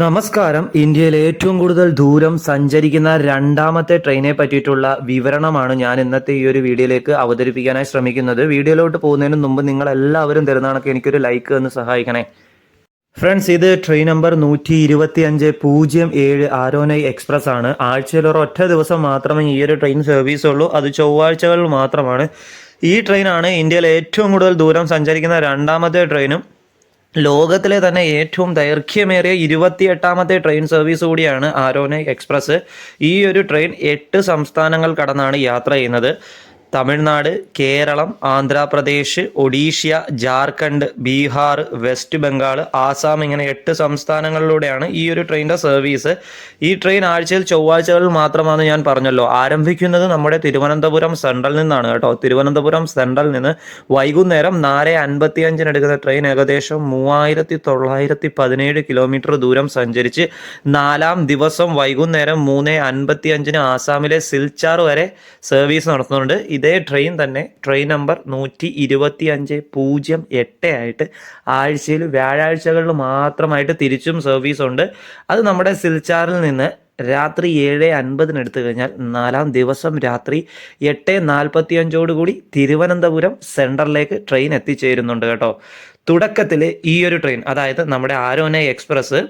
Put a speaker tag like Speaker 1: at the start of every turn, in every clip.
Speaker 1: നമസ്കാരം. ഇന്ത്യയിൽ ഏറ്റവും കൂടുതൽ ദൂരം സഞ്ചരിക്കുന്ന രണ്ടാമത്തെ ട്രെയിനെ പറ്റിയിട്ടുള്ള വിവരണമാണ് ഞാൻ ഇന്നത്തെ ഈ ഒരു വീഡിയോയിലേക്ക് അവതരിപ്പിക്കാനായി ശ്രമിക്കുന്നത്. വീഡിയോയിലോട്ട് പോകുന്നതിന് മുമ്പ് നിങ്ങൾ എല്ലാവരും തരുന്നതാണൊക്കെ എനിക്കൊരു ലൈക്ക് എന്ന് സഹായിക്കണേ. ഫ്രണ്ട്സ് ഇത് ട്രെയിൻ നമ്പർ നൂറ്റി ഇരുപത്തി അഞ്ച് പൂജ്യം ഏഴ് ആരോനൈ എക്സ്പ്രസ് ആണ്. ആഴ്ചയിൽ ഒറ്റ ദിവസം മാത്രമേ ഈ ഒരു ട്രെയിൻ സർവീസ് ഉള്ളൂ. അത് ചൊവ്വാഴ്ചകളിൽ മാത്രമാണ്. ഈ ട്രെയിനാണ് ഇന്ത്യയിൽ ഏറ്റവും കൂടുതൽ ദൂരം സഞ്ചരിക്കുന്ന രണ്ടാമത്തെ ട്രെയിനും ലോകത്തിലെ തന്നെ ഏറ്റവും ദൈർഘ്യമേറിയ ഇരുപത്തിയെട്ടാമത്തെ ട്രെയിൻ സർവീസ് കൂടിയാണ് ആരോനെ എക്സ്പ്രസ് ഈ ഒരു ട്രെയിൻ എട്ട് സംസ്ഥാനങ്ങൾ കടന്നാണ് യാത്ര ചെയ്യുന്നത്. തമിഴ്നാട് കേരളം ആന്ധ്രാപ്രദേശ് ഒഡീഷ്യ ജാർഖണ്ഡ് ബീഹാർ വെസ്റ്റ് ബംഗാൾ ആസാം ഇങ്ങനെ എട്ട് സംസ്ഥാനങ്ങളിലൂടെയാണ് ഈ ഒരു ട്രെയിനിന്റെ സർവീസ്. ഈ ട്രെയിൻ ആഴ്ചയിൽ ചൊവ്വാഴ്ചകളിൽ മാത്രമാണ് ഞാൻ പറഞ്ഞല്ലോ. ആരംഭിക്കുന്നത് നമ്മുടെ തിരുവനന്തപുരം സെൻട്രൽ നിന്നാണ് കേട്ടോ. തിരുവനന്തപുരം സെൻട്രൽ നിന്ന് വൈകുന്നേരം നാല് അൻപത്തി അഞ്ചിന് എടുക്കുന്ന ട്രെയിൻ ഏകദേശം മൂവായിരത്തി തൊള്ളായിരത്തി പതിനേഴ് കിലോമീറ്റർ ദൂരം സഞ്ചരിച്ച് നാലാം ദിവസം വൈകുന്നേരം മൂന്ന് അൻപത്തി അഞ്ചിന് ആസാമിലെ സിൽച്ചാർ വരെ സർവീസ് നടത്തുന്നുണ്ട്. ഇതേ ട്രെയിൻ തന്നെ ട്രെയിൻ നമ്പർ നൂറ്റി ഇരുപത്തി അഞ്ച് പൂജ്യം എട്ട് ആയിട്ട് ആഴ്ചയിൽ വ്യാഴാഴ്ചകളിൽ മാത്രമായിട്ട് തിരിച്ചും സർവീസ് ഉണ്ട്. അത് നമ്മുടെ സിൽച്ചാറിൽ നിന്ന് രാത്രി ഏഴ് അൻപതിന് എടുത്തു കഴിഞ്ഞാൽ നാലാം ദിവസം രാത്രി എട്ട് നാൽപ്പത്തി അഞ്ചോടുകൂടി തിരുവനന്തപുരം സെൻട്രലിലേക്ക് ട്രെയിൻ എത്തിച്ചേരുന്നുണ്ട് കേട്ടോ. തുടക്കത്തിൽ ഈ ഒരു ട്രെയിൻ അതായത് നമ്മുടെ ആരോന എക്സ്പ്രസ്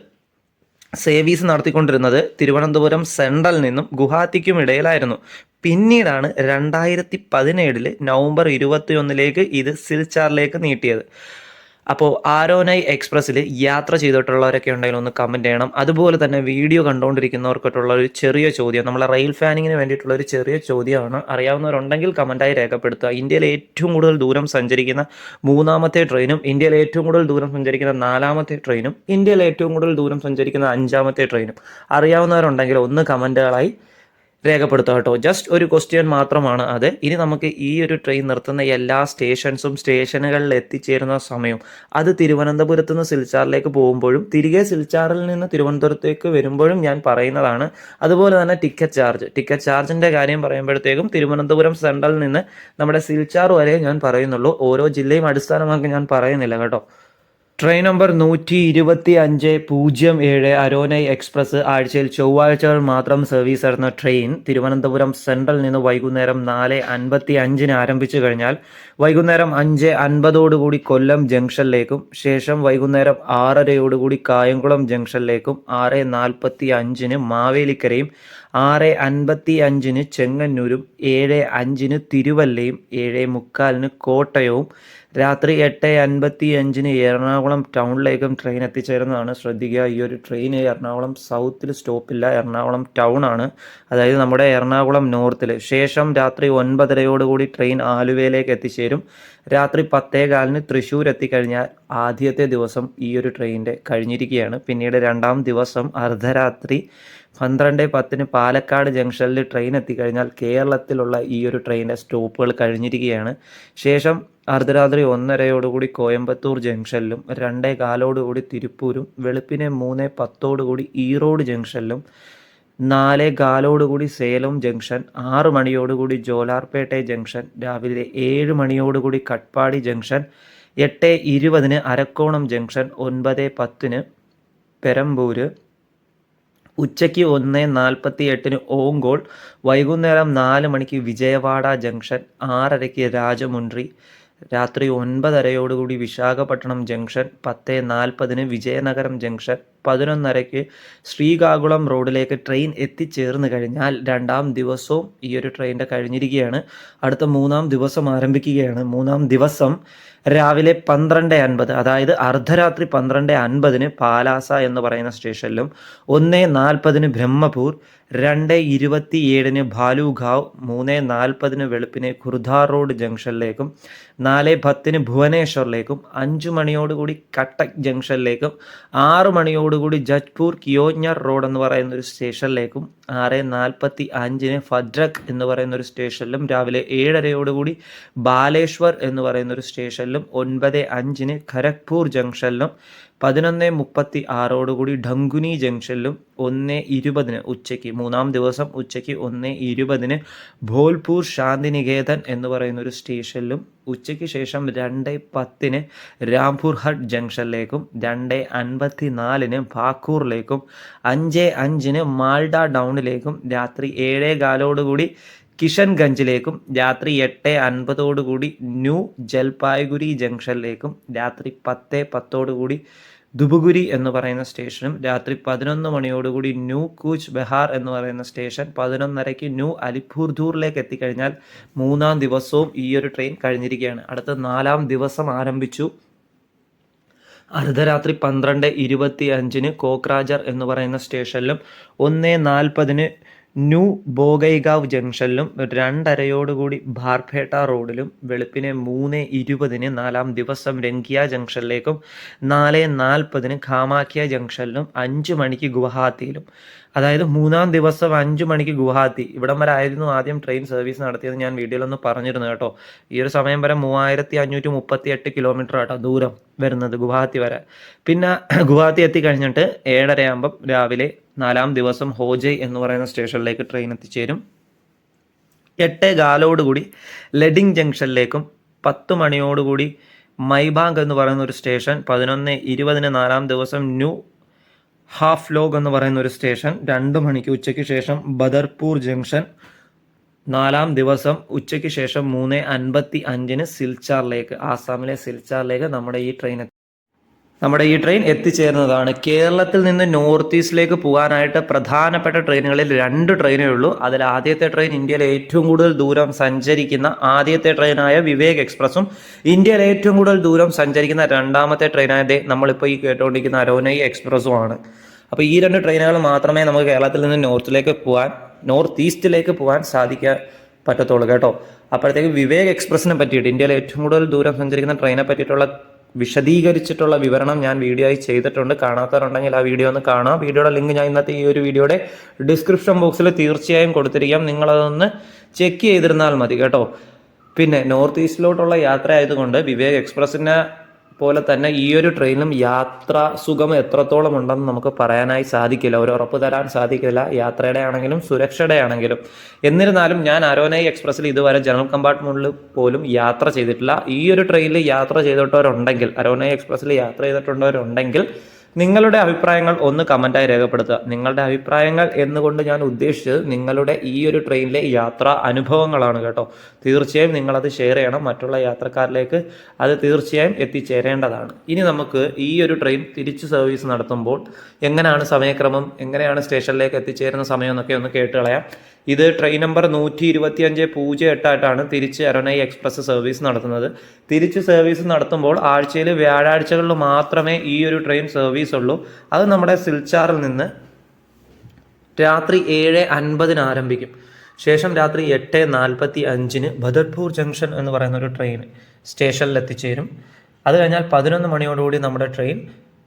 Speaker 1: സേവീസ് നടത്തിക്കൊണ്ടിരുന്നത് തിരുവനന്തപുരം സെൻട്രൽ നിന്നും ഗുവാഹത്തിക്കും ഇടയിലായിരുന്നു. പിന്നീടാണ് രണ്ടായിരത്തി പതിനേഴിൽ നവംബർ ഇരുപത്തി ഒന്നിലേക്ക് ഇത് സിൽച്ചാറിലേക്ക് നീട്ടിയത്. അപ്പോൾ ആരോനൈ എക്സ്പ്രസ്സിൽ യാത്ര ചെയ്തിട്ടുള്ളവരൊക്കെ ഉണ്ടെങ്കിൽ ഒന്ന് കമന്റ് ചെയ്യണം. അതുപോലെ തന്നെ വീഡിയോ കണ്ടുകൊണ്ടിരിക്കുന്നവർക്കായിട്ടുള്ള ഒരു ചെറിയ ചോദ്യം. നമ്മളെ റെയിൽ ഫാനിങ്ങിന് വേണ്ടിയിട്ടുള്ള ഒരു ചെറിയ ചോദ്യമാണ്. അറിയാവുന്നവരുണ്ടെങ്കിൽ കമന്റായി രേഖപ്പെടുത്തുക. ഇന്ത്യയിലെ ഏറ്റവും കൂടുതൽ ദൂരം സഞ്ചരിക്കുന്ന മൂന്നാമത്തെ ട്രെയിനും ഇന്ത്യയിലെ ഏറ്റവും കൂടുതൽ ദൂരം സഞ്ചരിക്കുന്ന നാലാമത്തെ ട്രെയിനും ഇന്ത്യയിലെ ഏറ്റവും കൂടുതൽ ദൂരം സഞ്ചരിക്കുന്ന അഞ്ചാമത്തെ ട്രെയിനും. അറിയാവുന്നവരുണ്ടെങ്കിൽ ഒന്ന് കമന്റുകളായി രേഖപ്പെടുത്തുക കേട്ടോ. ജസ്റ്റ് ഒരു ക്വസ്റ്റ്യൻ മാത്രമാണ് അത്. ഇനി നമുക്ക് ഈ ഒരു ട്രെയിൻ നിർത്തുന്ന എല്ലാ സ്റ്റേഷൻസും സ്റ്റേഷനുകളിൽ എത്തിച്ചേരുന്ന സമയവും അത് തിരുവനന്തപുരത്ത് നിന്ന് സിൽച്ചാറിലേക്ക് പോകുമ്പോഴും തിരികെ സിൽച്ചാറിൽ നിന്ന് തിരുവനന്തപുരത്തേക്ക് വരുമ്പോഴും ഞാൻ പറയുന്നതാണ്. അതുപോലെ തന്നെ ടിക്കറ്റ് ചാർജ് ടിക്കറ്റ് ചാർജിന്റെ കാര്യം പറയുമ്പോഴത്തേക്കും തിരുവനന്തപുരം സെൻട്രലിൽ നിന്ന് നമ്മുടെ സിൽച്ചാർ വരെ ഞാൻ പറയുന്നുള്ളൂ. ഓരോ ജില്ലയും അടിസ്ഥാനമാക്കി ഞാൻ പറയുന്നില്ല കേട്ടോ. ട്രെയിൻ നമ്പർ നൂറ്റി ഇരുപത്തി അഞ്ച് പൂജ്യം ഏഴ് അരോനൈ എക്സ്പ്രസ് ആഴ്ചയിൽ ചൊവ്വാഴ്ചകൾ മാത്രം സർവീസ് നടന്ന ട്രെയിൻ തിരുവനന്തപുരം സെൻട്രൽ നിന്ന് വൈകുന്നേരം നാല് അൻപത്തി അഞ്ചിന് ആരംഭിച്ചു കഴിഞ്ഞാൽ വൈകുന്നേരം അഞ്ച് അൻപതോടുകൂടി കൊല്ലം ജംഗ്ഷനിലേക്കും ശേഷം വൈകുന്നേരം ആറരയോടുകൂടി കായംകുളം ജംഗ്ഷനിലേക്കും ആറ് നാൽപ്പത്തി അഞ്ചിന് മാവേലിക്കരയും ആറ് അൻപത്തി അഞ്ചിന് ചെങ്ങന്നൂരും ഏഴ് അഞ്ചിന് തിരുവല്ലയും ഏഴ് മുക്കാലിന് കോട്ടയവും രാത്രി എട്ട് അൻപത്തി അഞ്ചിന് എറണാകുളം ടൗണിലേക്കും ട്രെയിൻ എത്തിച്ചേരുന്നതാണ്. ശ്രദ്ധിക്കുക ഈ ഒരു ട്രെയിൻ എറണാകുളം സൗത്തിൽ സ്റ്റോപ്പില്ല എറണാകുളം ടൗൺ ആണ്. അതായത് നമ്മുടെ എറണാകുളം നോർത്തിൽ ശേഷം രാത്രി ഒൻപതരയോടുകൂടി ട്രെയിൻ ആലുവയിലേക്ക് എത്തിച്ചേരും. രാത്രി പത്തേ കാലിന് തൃശ്ശൂർ എത്തിക്കഴിഞ്ഞാൽ ആദ്യത്തെ ദിവസം ഈ ഒരു ട്രെയിനിന്റെ കഴിഞ്ഞിരിക്കുകയാണ്. പിന്നീട് രണ്ടാം ദിവസം അർദ്ധരാത്രി പന്ത്രണ്ട് പത്തിന് പാലക്കാട് ജംഗ്ഷനിൽ ട്രെയിൻ എത്തിക്കഴിഞ്ഞാൽ കേരളത്തിലുള്ള ഈ ഒരു ട്രെയിനിന്റെ സ്റ്റോപ്പുകൾ കഴിഞ്ഞിരിക്കുകയാണ്. ശേഷം അർദ്ധരാത്രി ഒന്നരയോടുകൂടി കോയമ്പത്തൂർ ജംഗ്ഷനിലും രണ്ടേ കാലോടുകൂടി തിരുപ്പൂരും വെളുപ്പിനെ മൂന്ന് പത്തോടുകൂടി ഈറോഡ് ജംഗ്ഷനിലും നാല് കാലോടുകൂടി സേലം ജംഗ്ഷൻ ആറ് മണിയോടുകൂടി ജോലാർപേട്ടെ ജംഗ്ഷൻ രാവിലെ ഏഴ് മണിയോടുകൂടി കട്പാടി ജംഗ്ഷൻ എട്ട് ഇരുപതിന് അരക്കോണം ജംഗ്ഷൻ ഒൻപത് പത്തിന് പെരമ്പൂര് ഉച്ചയ്ക്ക് ഒന്ന് നാൽപ്പത്തി എട്ടിന് ഓങ്കോൾ വൈകുന്നേരം നാല് മണിക്ക് വിജയവാഡ ജംഗ്ഷൻ ആറരയ്ക്ക് രാജമുണ്ട്രി രാത്രി ഒൻപതരയോടുകൂടി വിശാഖപട്ടണം ജംഗ്ഷൻ പത്ത് നാൽപ്പതിന് വിജയനഗരം ജംഗ്ഷൻ പതിനൊന്നരയ്ക്ക് ശ്രീകാകുളം റോഡിലേക്ക് ട്രെയിൻ എത്തിച്ചേർന്ന് കഴിഞ്ഞാൽ രണ്ടാം ദിവസവും ഈ ഒരു ട്രെയിനിന്റെ കഴിഞ്ഞിരിക്കുകയാണ്. അടുത്ത മൂന്നാം ദിവസം ആരംഭിക്കുകയാണ്. മൂന്നാം ദിവസം രാവിലെ പന്ത്രണ്ട് അൻപത് അതായത് അർദ്ധരാത്രി പന്ത്രണ്ട് അൻപതിന് പാലാസ എന്ന് പറയുന്ന സ്റ്റേഷനിലും ഒന്ന് നാൽപ്പതിന് ബ്രഹ്മപൂർ രണ്ട് ഇരുപത്തി ഏഴിന് ഭാലുഗാവ് മൂന്ന് നാൽപ്പതിന് വെളുപ്പിന് ഖുർദ റോഡ് ജംഗ്ഷനിലേക്കും നാല് പത്തിന് ഭുവനേശ്വറിലേക്കും അഞ്ച് മണിയോടുകൂടി കട്ടക് ജംഗ്ഷനിലേക്കും ആറ് മണിയോടുകൂടി ജജ്പൂർ കിയോഞ്ഞർ റോഡ് എന്ന് പറയുന്ന ഒരു സ്റ്റേഷനിലേക്കും ആറ് നാൽപ്പത്തി അഞ്ചിന് ഫദ്രക് എന്ന് പറയുന്ന ഒരു സ്റ്റേഷനിലും രാവിലെ ഏഴരയോടുകൂടി ബാലേശ്വർ എന്ന് പറയുന്ന ഒരു സ്റ്റേഷനിലും ഒൻപത് അഞ്ചിന് ഖരഗ്പൂർ ജംഗ്ഷനിലും പതിനൊന്ന് മുപ്പത്തി ആറോടുകൂടി ഡങ്കുനി ജംഗ്ഷനിലും ഒന്ന് ഇരുപതിന് ഉച്ചയ്ക്ക് മൂന്നാം ദിവസം ഉച്ചയ്ക്ക് ഒന്ന് ഇരുപതിന് ഭോൽപൂർ ശാന്തിനികേതൻ എന്ന് പറയുന്ന ഒരു സ്റ്റേഷനിലും ഉച്ചയ്ക്ക് ശേഷം രണ്ട് പത്തിന് രാംപൂർ ഹട്ട് ജംഗ്ഷനിലേക്കും രണ്ട് അൻപത്തി നാലിന് ഭാക്കൂറിലേക്കും അഞ്ച് അഞ്ചിന് മാൾഡ ഡൗണിലേക്കും രാത്രി ഏഴേ കാലോടുകൂടി കിഷൻഗഞ്ചിലേക്കും രാത്രി എട്ട് അൻപതോടുകൂടി ന്യൂ ജൽപായ്ഗുരി ജംഗ്ഷനിലേക്കും രാത്രി പത്ത് പത്തോടുകൂടി ദുബുഗുരി എന്ന് പറയുന്ന സ്റ്റേഷനും രാത്രി പതിനൊന്ന് മണിയോടുകൂടി ന്യൂ കൂച്ച് ബെഹാർ എന്ന് പറയുന്ന സ്റ്റേഷൻ പതിനൊന്നരയ്ക്ക് ന്യൂ അലിപ്പൂർദൂറിലേക്ക് എത്തിക്കഴിഞ്ഞാൽ മൂന്നാം ദിവസവും ഈ ഒരു ട്രെയിൻ കഴിഞ്ഞിരിക്കുകയാണ്. അടുത്ത നാലാം ദിവസം ആരംഭിച്ചു. അർദ്ധരാത്രി പന്ത്രണ്ട് ഇരുപത്തി അഞ്ചിന് കോക്രാജർ എന്ന് പറയുന്ന സ്റ്റേഷനിലും ഒന്ന് നാൽപ്പതിന് ന്യൂ ബോഗൈഗാവ് ജംഗ്ഷനിലും രണ്ടരയോടുകൂടി ബാർപേട്ട റോഡിലും വെളുപ്പിനെ മൂന്ന് ഇരുപതിന് നാലാം ദിവസം രംഗിയ ജംഗ്ഷനിലേക്കും നാല് നാൽപ്പതിന് ഖാമാക്കിയ ജംഗ്ഷനിലും അഞ്ച് മണിക്ക് ഗുവാഹത്തിയിലും. അതായത് മൂന്നാം ദിവസം അഞ്ച് മണിക്ക് ഗുവാഹത്തി. ഇവിടം വരെ ആയിരുന്നു ആദ്യം ട്രെയിൻ സർവീസ് നടത്തിയത് ഞാൻ വീഡിയോയിലൊന്ന് പറഞ്ഞിരുന്നു കേട്ടോ. ഈ ഒരു സമയം വരെ മൂവായിരത്തി അഞ്ഞൂറ്റി മുപ്പത്തി എട്ട് കിലോമീറ്റർ കേട്ടോ ദൂരം വരുന്നത് ഗുവാഹത്തി വരെ. പിന്നെ ഗുവാഹത്തി എത്തിക്കഴിഞ്ഞിട്ട് ഏഴരയാകുമ്പം രാവിലെ നാലാം ദിവസം ഹോജെ എന്ന് പറയുന്ന സ്റ്റേഷനിലേക്ക് ട്രെയിൻ എത്തിച്ചേരും. എട്ട് കാലോടുകൂടി ലെഡിങ് ജംഗ്ഷനിലേക്കും പത്ത് മണിയോടുകൂടി മൈബാങ്ക് എന്ന് പറയുന്ന ഒരു സ്റ്റേഷൻ പതിനൊന്ന് ഇരുപതിന് നാലാം ദിവസം ന്യൂ ഹാഫ് ലോഗ് എന്ന് പറയുന്ന ഒരു സ്റ്റേഷൻ രണ്ട് മണിക്ക് ഉച്ചയ്ക്ക് ശേഷം ബദർപൂർ ജംഗ്ഷൻ നാലാം ദിവസം ഉച്ചയ്ക്ക് ശേഷം മൂന്ന് അൻപത്തി അഞ്ചിന് സിൽച്ചാറിലേക്ക് ആസാമിലെ സിൽച്ചാറിലേക്ക് നമ്മുടെ ഈ ട്രെയിൻ നമ്മുടെ ഈ ട്രെയിൻ എത്തിച്ചേരുന്നതാണ്. കേരളത്തിൽ നിന്ന് നോർത്ത് ഈസ്റ്റിലേക്ക് പോകാനായിട്ട് പ്രധാനപ്പെട്ട ട്രെയിനുകളിൽ രണ്ട് ട്രെയിനേ ഉള്ളൂ. അതിൽ ആദ്യത്തെ ട്രെയിൻ ഇന്ത്യയിലെ ഏറ്റവും കൂടുതൽ ദൂരം സഞ്ചരിക്കുന്ന ആദ്യത്തെ ട്രെയിനായ വിവേക് എക്സ്പ്രസും ഇന്ത്യയിലെ ഏറ്റവും കൂടുതൽ ദൂരം സഞ്ചരിക്കുന്ന രണ്ടാമത്തെ ട്രെയിനായ നമ്മളിപ്പോൾ ഈ കേട്ടുകൊണ്ടിരിക്കുന്ന അരോനൈ എക്സ്പ്രസ്സുമാണ് അപ്പോൾ ഈ രണ്ട് ട്രെയിനുകൾ മാത്രമേ നമുക്ക് കേരളത്തിൽ നിന്ന് നോർത്തിലേക്ക് പോകാൻ നോർത്ത് ഈസ്റ്റിലേക്ക് പോകാൻ സാധിക്കാൻ പറ്റത്തുള്ളൂ കേട്ടോ. അപ്പോഴത്തേക്ക് വിവേക് എക്സ്പ്രസ്സിനെ പറ്റിയിട്ട് ഇന്ത്യയിലെ ഏറ്റവും കൂടുതൽ ദൂരം സഞ്ചരിക്കുന്ന ട്രെയിനെ പറ്റിയിട്ടുള്ള വിശദീകരിച്ചിട്ടുള്ള വിവരണം ഞാൻ വീഡിയോ ആയി ചെയ്തിട്ടുണ്ട്. കാണാത്തവരുണ്ടെങ്കിൽ ആ വീഡിയോ ഒന്ന് കാണാം വീഡിയോയുടെ ലിങ്ക് ഞാൻ ഇന്നത്തെ ഈ ഒരു വീഡിയോയുടെ ഡിസ്ക്രിപ്ഷൻ ബോക്സിൽ തീർച്ചയായും കൊടുത്തിരിക്കാം. നിങ്ങളതൊന്ന് ചെക്ക് ചെയ്തിരുന്നാൽ മതി കേട്ടോ. പിന്നെ നോർത്ത് ഈസ്റ്റിലോട്ടുള്ള യാത്ര ആയതുകൊണ്ട് വിവേക് എക്സ്പ്രസിനെ പോലെ തന്നെ ഈ ഒരു ട്രെയിനിലും യാത്ര സുഖം എത്രത്തോളം ഉണ്ടെന്ന് നമുക്ക് പറയാനായി സാധിക്കില്ല. ഒരു ഉറപ്പ് തരാൻ സാധിക്കില്ല. യാത്രയുടെ ആണെങ്കിലും സുരക്ഷയുടെ ആണെങ്കിലും എന്നിരുന്നാലും ഞാൻ അരോനൈ എക്സ്പ്രസ്സിൽ ഇതുവരെ ജനറൽ കമ്പാർട്ട്മെന്റിൽ പോലും യാത്ര ചെയ്തിട്ടില്ല. ഈ ഒരു ട്രെയിനിൽ യാത്ര ചെയ്തിട്ടവരുണ്ടെങ്കിൽ അരോനൈ എക്സ്പ്രസ്സിൽ യാത്ര ചെയ്തിട്ടുള്ളവരുണ്ടെങ്കിൽ നിങ്ങളുടെ അഭിപ്രായങ്ങൾ ഒന്ന് കമന്റായി രേഖപ്പെടുത്തുക. നിങ്ങളുടെ അഭിപ്രായങ്ങൾ എന്നുകൊണ്ട് ഞാൻ ഉദ്ദേശിച്ചത് നിങ്ങളുടെ ഈ ഒരു ട്രെയിനിലെ യാത്രാ അനുഭവങ്ങളാണ് കേട്ടോ. തീർച്ചയായും നിങ്ങളത് ഷെയർ ചെയ്യണം. മറ്റുള്ള യാത്രക്കാരിലേക്ക് അത് തീർച്ചയായും എത്തിച്ചേരേണ്ടതാണ്. ഇനി നമുക്ക് ഈ ഒരു ട്രെയിൻ തിരിച്ച് സർവീസ് നടത്തുമ്പോൾ എങ്ങനെയാണ് സമയക്രമം എങ്ങനെയാണ് സ്റ്റേഷനിലേക്ക് എത്തിച്ചേരുന്ന സമയം എന്നൊക്കെ ഒന്ന് കേട്ട് കളയാം. ഇത് ട്രെയിൻ നമ്പർ നൂറ്റി ഇരുപത്തി അഞ്ച് പൂജ്യം എട്ടായിട്ടാണ് തിരിച്ച് അരണൈ എക്സ്പ്രസ് സർവീസ് നടത്തുന്നത്. തിരിച്ച് സർവീസ് നടത്തുമ്പോൾ ആഴ്ചയിൽ വ്യാഴാഴ്ചകളിൽ മാത്രമേ ഈ ഒരു ട്രെയിൻ സർവീസ് ഉള്ളൂ. അത് നമ്മുടെ സിൽച്ചാറിൽ നിന്ന് രാത്രി ഏഴ് അൻപതിന് ആരംഭിക്കും. ശേഷം രാത്രി എട്ട് നാൽപ്പത്തി അഞ്ചിന് ബദർപൂർ ജംഗ്ഷൻ എന്ന് പറയുന്ന ഒരു ട്രെയിൻ സ്റ്റേഷനിൽ എത്തിച്ചേരും. അത് കഴിഞ്ഞാൽ പതിനൊന്ന് മണിയോടുകൂടി നമ്മുടെ ട്രെയിൻ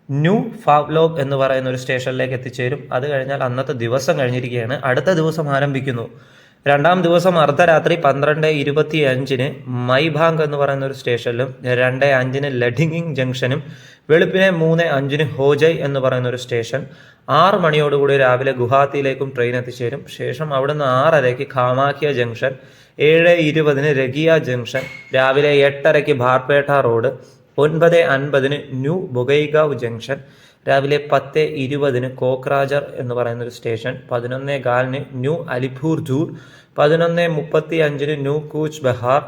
Speaker 1: ന്യൂ ഫാവ്ലോഗ് എന്ന് പറയുന്ന ഒരു സ്റ്റേഷനിലേക്ക് എത്തിച്ചേരും. അത് കഴിഞ്ഞാൽ അന്നത്തെ ദിവസം കഴിഞ്ഞിരിക്കുകയാണ്. അടുത്ത ദിവസം ആരംഭിക്കുന്നു. രണ്ടാം ദിവസം അർദ്ധരാത്രി പന്ത്രണ്ട് ഇരുപത്തി അഞ്ചിന് മൈഭാങ് എന്ന് പറയുന്ന ഒരു സ്റ്റേഷനിലും രണ്ട് അഞ്ചിന് ലഡിങ്ങിങ് ജംഗ്ഷനും വെളുപ്പിനെ മൂന്ന് അഞ്ചിന് ഹോജൈ എന്ന് പറയുന്ന ഒരു സ്റ്റേഷൻ. ആറ് മണിയോടുകൂടി രാവിലെ ഗുഹാത്തിയിലേക്കും ട്രെയിൻ എത്തിച്ചേരും. ശേഷം അവിടുന്ന് ആറരയ്ക്ക് ഖാമാക്കിയ ജംഗ്ഷൻ ഏഴ് ഇരുപതിന് രഗിയ ജംഗ്ഷൻ രാവിലെ എട്ടരയ്ക്ക് ബാർപേട്ട റോഡ് ഒൻപത് അൻപതിന് ന്യൂ ബൊഗൈഗാവ് ജംഗ്ഷൻ രാവിലെ പത്ത് ഇരുപതിന് കോക്രാജർ എന്ന് പറയുന്ന ഒരു സ്റ്റേഷൻ പതിനൊന്ന് കാലിന് ന്യൂ അലിപൂർ ജൂർ പതിനൊന്ന് മുപ്പത്തി അഞ്ചിന് ന്യൂ കൂച്ച് ബഹാർ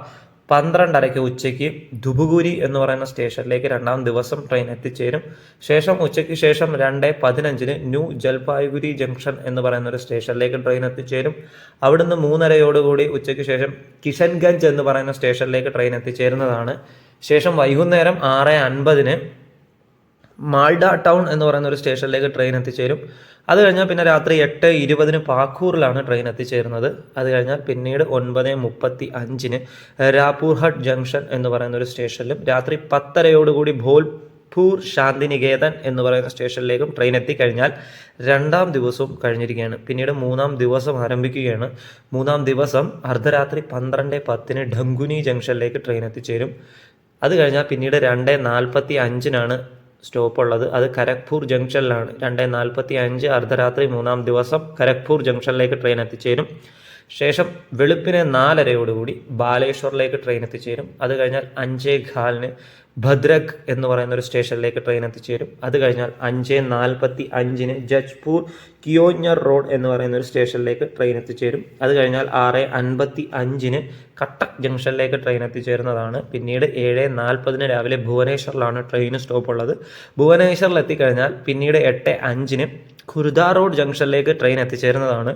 Speaker 1: പന്ത്രണ്ടരയ്ക്ക് ഉച്ചയ്ക്ക് ധുബുഗുരി എന്ന് പറയുന്ന സ്റ്റേഷനിലേക്ക് രണ്ടാം ദിവസം ട്രെയിൻ എത്തിച്ചേരും. ശേഷം ഉച്ചയ്ക്ക് ശേഷം രണ്ട് പതിനഞ്ചിന് ന്യൂ ജൽപായ്ഗുരി ജംഗ്ഷൻ എന്ന് പറയുന്ന ഒരു സ്റ്റേഷനിലേക്ക് ട്രെയിൻ എത്തിച്ചേരും. അവിടുന്ന് മൂന്നരയോടുകൂടി ഉച്ചയ്ക്ക് ശേഷം കിഷൻഗഞ്ച് എന്ന് പറയുന്ന സ്റ്റേഷനിലേക്ക് ട്രെയിൻ എത്തിച്ചേരുന്നതാണ്. ശേഷം വൈകുന്നേരം ആറ് അൻപതിന് മാൾഡ ടൗൺ എന്ന് പറയുന്ന ഒരു സ്റ്റേഷനിലേക്ക് ട്രെയിൻ എത്തിച്ചേരും. അത് കഴിഞ്ഞാൽ പിന്നെ രാത്രി എട്ട് ഇരുപതിന് പാക്കൂറിലാണ് ട്രെയിൻ എത്തിച്ചേരുന്നത്. അത് കഴിഞ്ഞാൽ പിന്നീട് ഒൻപത് മുപ്പത്തി അഞ്ചിന് രാപൂർഹട്ട് ജംഗ്ഷൻ എന്ന് പറയുന്ന ഒരു സ്റ്റേഷനിലും രാത്രി പത്തരയോടുകൂടി ഭോൽപൂർ ശാന്തിനികേതൻ എന്ന് പറയുന്ന സ്റ്റേഷനിലേക്കും ട്രെയിൻ എത്തിക്കഴിഞ്ഞാൽ രണ്ടാം ദിവസവും കഴിഞ്ഞിരിക്കുകയാണ്. പിന്നീട് മൂന്നാം ദിവസം ആരംഭിക്കുകയാണ്. മൂന്നാം ദിവസം അർദ്ധരാത്രി പന്ത്രണ്ട് പത്തിന് ഡങ്കുനി ജംഗ്ഷനിലേക്ക് ട്രെയിൻ എത്തിച്ചേരും. അത് കഴിഞ്ഞാൽ പിന്നീട് രണ്ട് നാൽപ്പത്തി അഞ്ചിനാണ് സ്റ്റോപ്പ് ഉള്ളത് അത് ഖരഗ്പൂർ ജംഗ്ഷനിലാണ്. രണ്ട് നാൽപ്പത്തി അഞ്ച് അർദ്ധരാത്രി മൂന്നാം ദിവസം ഖരഗ്പൂർ ജംഗ്ഷനിലേക്ക് ട്രെയിൻ എത്തിച്ചേരും. ശേഷം വെളുപ്പിന് നാലരയോടുകൂടി ബാലേശ്വറിലേക്ക് ട്രെയിൻ എത്തിച്ചേരും. അത് കഴിഞ്ഞാൽ അഞ്ചേ ഖാലിന് ഭദ്രക് എന്ന് പറയുന്ന ഒരു സ്റ്റേഷനിലേക്ക് ട്രെയിൻ എത്തിച്ചേരും അത് കഴിഞ്ഞാൽ അഞ്ച് നാൽപ്പത്തി അഞ്ചിന് ജജ്പൂർ കിയോഞ്ഞർ റോഡ് എന്ന് പറയുന്ന ഒരു സ്റ്റേഷനിലേക്ക് ട്രെയിൻ എത്തിച്ചേരും അത് കഴിഞ്ഞാൽ ആറ് അൻപത്തി അഞ്ചിന് കട്ടക് ജംഗ്ഷനിലേക്ക് ട്രെയിൻ എത്തിച്ചേരുന്നതാണ് പിന്നീട് ഏഴ് നാൽപ്പതിന് രാവിലെ ഭുവനേശ്വറിലാണ് ട്രെയിൻ സ്റ്റോപ്പ് ഉള്ളത്. ഭുവനേശ്വറിൽ എത്തിക്കഴിഞ്ഞാൽ പിന്നീട് എട്ട് അഞ്ചിന് ഖുർദ റോഡ് ജംഗ്ഷനിലേക്ക് ട്രെയിൻ എത്തിച്ചേരുന്നതാണ്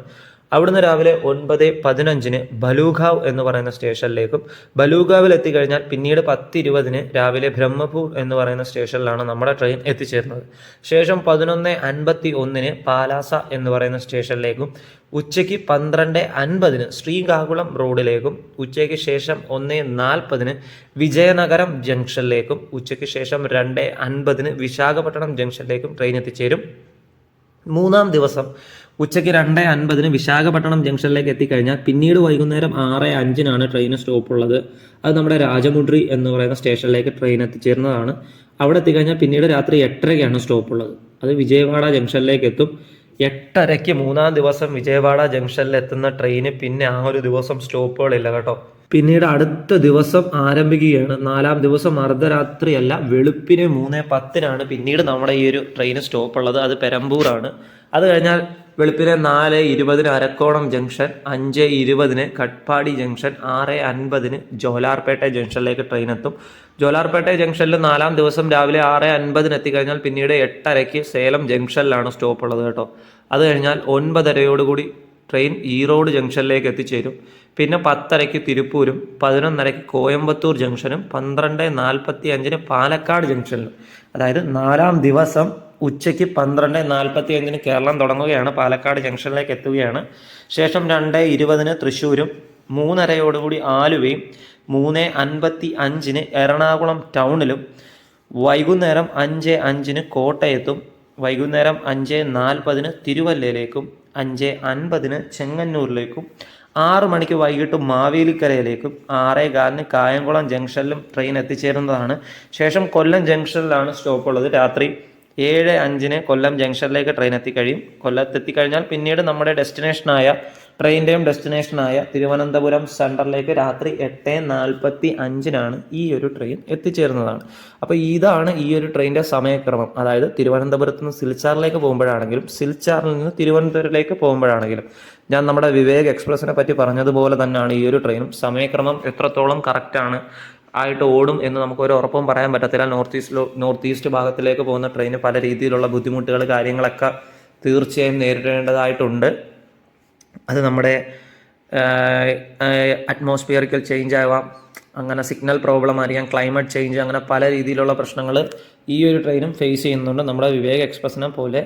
Speaker 1: അവിടുന്ന് രാവിലെ ഒൻപത് പതിനഞ്ചിന് ബലൂഗാവ് എന്ന് പറയുന്ന സ്റ്റേഷനിലേക്കും ബലൂഗാവിൽ എത്തിക്കഴിഞ്ഞാൽ പിന്നീട് പത്ത് ഇരുപതിന് രാവിലെ ബ്രഹ്മപൂർ എന്ന് പറയുന്ന സ്റ്റേഷനിലാണ് നമ്മുടെ ട്രെയിൻ എത്തിച്ചേരുന്നത്. ശേഷം പതിനൊന്ന് അൻപത്തി ഒന്നിന് പാലാസ എന്ന് പറയുന്ന സ്റ്റേഷനിലേക്കും ഉച്ചയ്ക്ക് പന്ത്രണ്ട് അൻപതിന് ശ്രീകാകുളം റോഡിലേക്കും ഉച്ചയ്ക്ക് ശേഷം ഒന്ന് നാൽപ്പതിന് വിജയനഗരം ജംഗ്ഷനിലേക്കും ഉച്ചയ്ക്ക് ശേഷം രണ്ട് അൻപതിന് വിശാഖപട്ടണം ജംഗ്ഷനിലേക്കും ട്രെയിൻ എത്തിച്ചേരും. മൂന്നാം ദിവസം ഉച്ചയ്ക്ക് രണ്ട് അൻപതിന് വിശാഖപട്ടണം ജംഗ്ഷനിലേക്ക് എത്തിക്കഴിഞ്ഞാൽ പിന്നീട് വൈകുന്നേരം ആറ് അഞ്ചിനാണ് ട്രെയിൻ സ്റ്റോപ്പ് ഉള്ളത് അത് നമ്മുടെ രാജമുട്രി എന്ന് പറയുന്ന സ്റ്റേഷനിലേക്ക് ട്രെയിൻ എത്തിച്ചേരുന്നതാണ്. അവിടെ എത്തിക്കഴിഞ്ഞാൽ പിന്നീട് രാത്രി എട്ടരയ്ക്കാണ് സ്റ്റോപ്പ് ഉള്ളത് അത് വിജയവാഡ ജംഗ്ഷനിലേക്ക് എത്തും. എട്ടരയ്ക്ക് മൂന്നാം ദിവസം വിജയവാഡ ജംഗ്ഷനിൽ എത്തുന്ന ട്രെയിന് പിന്നെ ആ ഒരു ദിവസം സ്റ്റോപ്പുകളില്ല കേട്ടോ. പിന്നീട് അടുത്ത ദിവസം ആരംഭിക്കുകയാണ്. നാലാം ദിവസം അർദ്ധരാത്രിയല്ല വെളുപ്പിന് മൂന്ന് പത്തിനാണ് പിന്നീട് നമ്മുടെ ഈ ഒരു ട്രെയിൻ സ്റ്റോപ്പ് ഉള്ളത് അത് പെരമ്പൂറാണ് അത് കഴിഞ്ഞാൽ വെളുപ്പിനെ നാല് ഇരുപതിന് അരക്കോണം ജംഗ്ഷൻ അഞ്ച് ഇരുപതിന് കട്ട്പാടി ജംഗ്ഷൻ ആറ് അൻപതിന് ജോലാർപേട്ട ജംഗ്ഷനിലേക്ക് ട്രെയിൻ എത്തും. ജോലാർപേട്ട ജംഗ്ഷനിൽ നാലാം ദിവസം രാവിലെ ആറ് അൻപതിന് എത്തിക്കഴിഞ്ഞാൽ പിന്നീട് എട്ടരയ്ക്ക് സേലം ജംഗ്ഷനിലാണ് സ്റ്റോപ്പ് ഉള്ളത് കേട്ടോ. അത് കഴിഞ്ഞാൽ ഒൻപതരയോടുകൂടി ട്രെയിൻ ഈറോഡ് ജംഗ്ഷനിലേക്ക് എത്തിച്ചേരും. പിന്നെ പത്തരയ്ക്ക് തിരുപ്പൂരും പതിനൊന്നരയ്ക്ക് കോയമ്പത്തൂർ ജംഗ്ഷനും പന്ത്രണ്ട് നാൽപ്പത്തി അഞ്ചിന് പാലക്കാട് ജംഗ്ഷനിലും. അതായത് നാലാം ദിവസം ഉച്ചയ്ക്ക് പന്ത്രണ്ട് നാൽപ്പത്തി അഞ്ചിന് കേരളം തുടങ്ങുകയാണ്. പാലക്കാട് ജംഗ്ഷനിലേക്ക് എത്തുകയാണ്. ശേഷം രണ്ട് ഇരുപതിന് തൃശ്ശൂരും മൂന്നരയോടുകൂടി ആലുവയും മൂന്ന് അൻപത്തി അഞ്ചിന് എറണാകുളം ടൗണിലും വൈകുന്നേരം അഞ്ച് അഞ്ചിന് കോട്ടയത്തും വൈകുന്നേരം അഞ്ച് നാൽപ്പതിന് തിരുവല്ലയിലേക്കും അഞ്ച് അൻപതിന് ചെങ്ങന്നൂരിലേക്കും ആറ് മണിക്ക് വൈകിട്ട് മാവേലിക്കരയിലേക്കും ആറേ കാലിന് കായംകുളം ജംഗ്ഷനിലും ട്രെയിൻ എത്തിച്ചേരുന്നതാണ്. ശേഷം കൊല്ലം ജംഗ്ഷനിലാണ് സ്റ്റോപ്പ് ഉള്ളത് രാത്രി ഏഴ് അഞ്ചിന് കൊല്ലം ജംഗ്ഷനിലേക്ക് ട്രെയിൻ എത്തിക്കഴിയും. കൊല്ലത്ത് എത്തിക്കഴിഞ്ഞാൽ പിന്നീട് നമ്മുടെ ഡെസ്റ്റിനേഷനായ ട്രെയിന്റെയും ഡെസ്റ്റിനേഷനായ തിരുവനന്തപുരം സെന്ററിലേക്ക് രാത്രി എട്ട് നാൽപ്പത്തി അഞ്ചിനാണ് ഈ ഒരു ട്രെയിൻ എത്തിച്ചേരുന്നതാണ്. അപ്പോൾ ഇതാണ് ഈ ഒരു ട്രെയിനിന്റെ സമയക്രമം. അതായത് തിരുവനന്തപുരത്ത് നിന്ന് സിൽച്ചാറിലേക്ക് പോകുമ്പോഴാണെങ്കിലും സിൽച്ചാറിൽ നിന്ന് തിരുവനന്തപുരത്തിലേക്ക് പോകുമ്പോഴാണെങ്കിലും ഞാൻ നമ്മുടെ വിവേക് എക്സ്പ്രസിനെ പറ്റി പറഞ്ഞതുപോലെ തന്നെയാണ് ഈ ഒരു ട്രെയിനും സമയക്രമം എത്രത്തോളം കറക്റ്റാണ് ആയിട്ട് ഓടും എന്ന് നമുക്ക് ഒരു ഉറപ്പും പറയാൻ പറ്റത്തില്ല. നോർത്ത് ഈസ്റ്റിലോ നോർത്ത് ഈസ്റ്റ് ഭാഗത്തിലേക്ക് പോകുന്ന ട്രെയിന് പല രീതിയിലുള്ള ബുദ്ധിമുട്ടുകൾ കാര്യങ്ങളൊക്കെ തീർച്ചയായും നേരിടേണ്ടതായിട്ടുണ്ട്. അത് നമ്മുടെ അറ്റ്മോസ്ഫിയറിക്കൽ ചേഞ്ച് ആവാം. അങ്ങനെ സിഗ്നൽ പ്രോബ്ലം അറിയാം ക്ലൈമറ്റ് ചേഞ്ച് അങ്ങനെ പല രീതിയിലുള്ള പ്രശ്നങ്ങൾ ഈ ഒരു ട്രെയിനും ഫേസ് ചെയ്യുന്നുണ്ട്. നമ്മുടെ വിവേക് എക്സ്പ്രസ്സിനെ പോലെ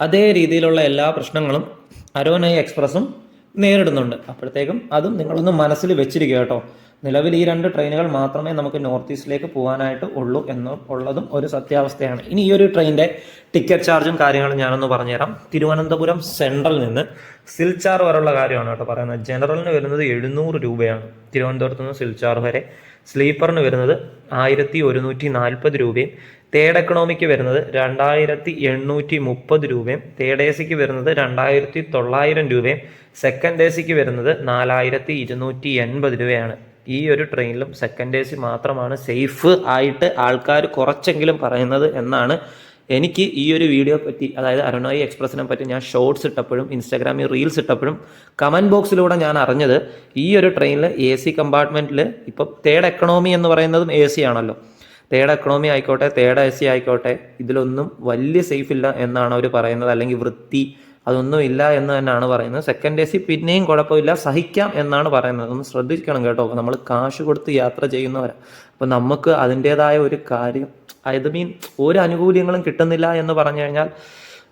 Speaker 1: അതേ രീതിയിലുള്ള എല്ലാ പ്രശ്നങ്ങളും അരോനൈ എക്സ്പ്രസ്സും നേരിടുന്നുണ്ട്. അപ്പോഴത്തേക്കും അതും നിങ്ങളൊന്ന് മനസ്സിൽ വെച്ചിരിക്കുക കേട്ടോ. നിലവിൽ ഈ രണ്ട് ട്രെയിനുകൾ മാത്രമേ നമുക്ക് നോർത്ത് ഈസ്റ്റിലേക്ക് പോകാനായിട്ട് ഉള്ളൂ എന്ന് ഉള്ളതും ഒരു സത്യാവസ്ഥയാണ്. ഇനി ഈ ഒരു ട്രെയിനിന്റെ ടിക്കറ്റ് ചാർജും കാര്യങ്ങളും ഞാനൊന്ന് പറഞ്ഞുതരാം. തിരുവനന്തപുരം സെൻട്രൽ നിന്ന് സിൽച്ചാർ വരെയുള്ള കാര്യമാണ് കേട്ടോ പറയുന്നത്. ജനറലിന് വരുന്നത് എഴുന്നൂറ് രൂപയാണ്. തിരുവനന്തപുരത്ത് നിന്ന് സിൽച്ചാർ വരെ. സ്ലീപ്പറിന് വരുന്നത് ആയിരത്തി ഒരുന്നൂറ്റി നാൽപ്പത് രൂപയും. തേഡ് എക്കണോമിക്ക് വരുന്നത് രണ്ടായിരത്തി എണ്ണൂറ്റി മുപ്പത് രൂപയും. തേഡ് എ സിക്ക് വരുന്നത് രണ്ടായിരത്തി തൊള്ളായിരം രൂപയും. സെക്കൻഡ് എ സിക്ക് വരുന്നത് നാലായിരത്തി ഇരുന്നൂറ്റി എൺപത് രൂപയാണ്. ഈ ഒരു ട്രെയിനിലും സെക്കൻഡ് എ സി മാത്രമാണ് സേഫ് ആയിട്ട് ആൾക്കാർ കുറച്ചെങ്കിലും പറയുന്നത് എന്നാണ് എനിക്ക് ഈ ഒരു വീഡിയോ പറ്റി അതായത് അരുണായി എക്സ്പ്രസിനെ പറ്റി ഞാൻ ഷോർട്സ് ഇട്ടപ്പോഴും ഇൻസ്റ്റാഗ്രാമിൽ റീൽസ് ഇട്ടപ്പോഴും കമന്റ് ബോക്സിലൂടെ ഞാൻ അറിഞ്ഞത് ഈ ഒരു ട്രെയിനിൽ എ സി കമ്പാർട്ട്മെന്റിൽ ഇപ്പം തേർഡ് എക്കണോമി എന്ന് പറയുന്നതും എ സി ആണല്ലോ. തേർഡ് എക്കണോമി ആയിക്കോട്ടെ തേർഡ് എ സി ആയിക്കോട്ടെ ഇതിലൊന്നും വലിയ സേഫ് ഇല്ല എന്നാണ് അവർ പറയുന്നത്. അല്ലെങ്കിൽ വൃത്തി അതൊന്നും ഇല്ല എന്ന് തന്നെയാണ് പറയുന്നത്. സെക്കൻഡ് എ സി പിന്നെയും കുഴപ്പമില്ല. സഹിക്കാം എന്നാണ് പറയുന്നത്. ഒന്ന് ശ്രദ്ധിക്കണം കേട്ടോ. നമ്മൾ കാശ് കൊടുത്ത് യാത്ര ചെയ്യുന്നവരാണ് അപ്പം നമുക്ക് അതിന്റെതായ ഒരു കാര്യം അത് മീൻ ഒരു ആനുകൂല്യങ്ങളും കിട്ടുന്നില്ല എന്ന് പറഞ്ഞു കഴിഞ്ഞാൽ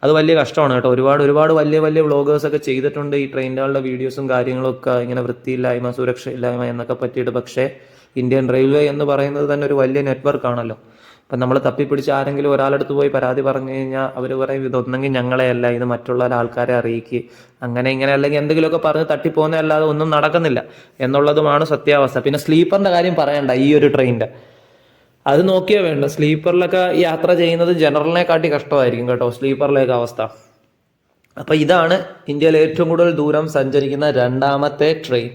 Speaker 1: അത് വലിയ കഷ്ടമാണ് കേട്ടോ. ഒരുപാട് ഒരുപാട് വലിയ വലിയ വ്ളോഗേഴ്സ് ഒക്കെ ചെയ്തിട്ടുണ്ട് ഈ ട്രെയിനുകളുടെ വീഡിയോസും കാര്യങ്ങളൊക്കെ. ഇങ്ങനെ വൃത്തിയില്ലായ്മ സുരക്ഷയില്ലായ്മ എന്നൊക്കെ പറ്റിയിട്ട്. പക്ഷേ ഇന്ത്യൻ റെയിൽവേ എന്ന് പറയുന്നത് തന്നെ ഒരു വലിയ നെറ്റ്വർക്ക് ആണല്ലോ അപ്പം നമ്മൾ തപ്പിപ്പിടിച്ച് ആരെങ്കിലും ഒരാളടുത്ത് പോയി പരാതി പറഞ്ഞു കഴിഞ്ഞാൽ അവർ പറയും ഇതൊന്നെങ്കിൽ ഞങ്ങളെയല്ല ഇത് മറ്റുള്ള ആൾക്കാരെ അറിയിക്കുക അങ്ങനെ ഇങ്ങനെ അല്ലെങ്കിൽ എന്തെങ്കിലുമൊക്കെ പറഞ്ഞ് തട്ടിപ്പോകുന്ന അല്ലാതെ ഒന്നും നടക്കുന്നില്ല എന്നുള്ളതുമാണ് സത്യാവസ്ഥ. പിന്നെ സ്ലീപ്പറിന്റെ കാര്യം പറയണ്ട ഈ ഒരു ട്രെയിനിന്റെ അത് നോക്കിയേ വേണ്ട. സ്ലീപ്പറിലൊക്കെ യാത്ര ചെയ്യുന്നത് ജനറലിനെക്കാട്ടി കഷ്ടമായിരിക്കും കേട്ടോ സ്ലീപ്പറിലേക്ക് അവസ്ഥ. അപ്പോൾ ഇതാണ് ഇന്ത്യയിൽ ഏറ്റവും കൂടുതൽ ദൂരം സഞ്ചരിക്കുന്ന രണ്ടാമത്തെ ട്രെയിൻ.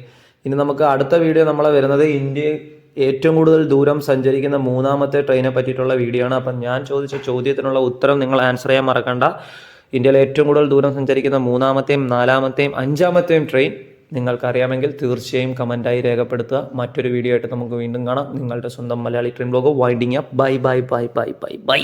Speaker 1: ഇനി നമുക്ക് അടുത്ത വീഡിയോ നമ്മളെ വരുന്നത് ഇന്ത്യ ഏറ്റവും കൂടുതൽ ദൂരം സഞ്ചരിക്കുന്ന മൂന്നാമത്തെ ട്രെയിനെ പറ്റിയിട്ടുള്ള വീഡിയോ ആണ്. അപ്പം ഞാൻ ചോദിച്ച ചോദ്യത്തിനുള്ള ഉത്തരം നിങ്ങൾ ആൻസർ ചെയ്യാൻ മറക്കണ്ട. ഇന്ത്യയിലെ ഏറ്റവും കൂടുതൽ ദൂരം സഞ്ചരിക്കുന്ന മൂന്നാമത്തെയും നാലാമത്തെയും അഞ്ചാമത്തെയും ട്രെയിൻ നിങ്ങൾക്കറിയാമെങ്കിൽ തീർച്ചയായും കമന്റായി രേഖപ്പെടുത്തുക. മറ്റൊരു വീഡിയോ ആയിട്ട് നമുക്ക് വീണ്ടും കാണാം. നിങ്ങളുടെ സ്വന്തം Malayali train blog winding up bye bye bye bye bye bye